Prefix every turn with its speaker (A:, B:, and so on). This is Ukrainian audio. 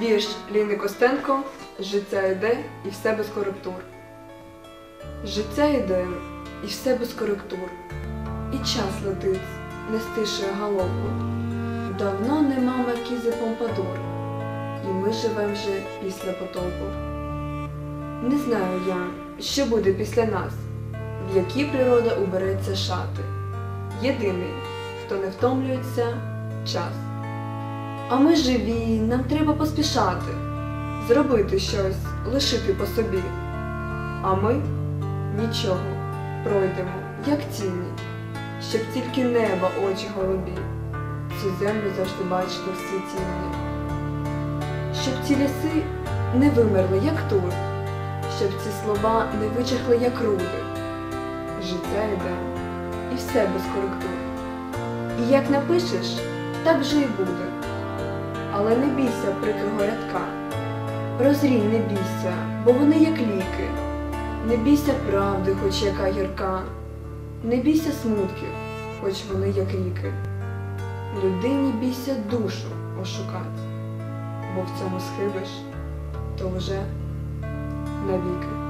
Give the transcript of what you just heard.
A: Вірш Ліни Костенко Життя йде і все без коректур. Життя йде і все без коректур. І час летить, не стишує галопу. Давно нема маркізи Помпадур, і ми живем вже після потопу. Не знаю я, що буде після нас, в які природа убереться шати. Єдиний, хто не втомлюється, час. А ми живі, нам треба поспішати, зробити щось, лишити по собі. А ми нічого, пройдемо, як тіні, щоб тільки неба очі голубі, цю землю завжди бачили в світінні. Щоб ці ліси не вимерли, як тур, щоб ці слова не вичахли, як руди. Життя йде, і все без коректур. І як напишеш, так вже і буде. Але не бійся прикрого рядка. Прозрінь не бійся, бо вони як ліки. Не бійся правди, хоч яка гірка. Не бійся смутків, хоч вони як ріки. Людині бійся душу ошукать, бо в цьому схибиш, то вже навіки.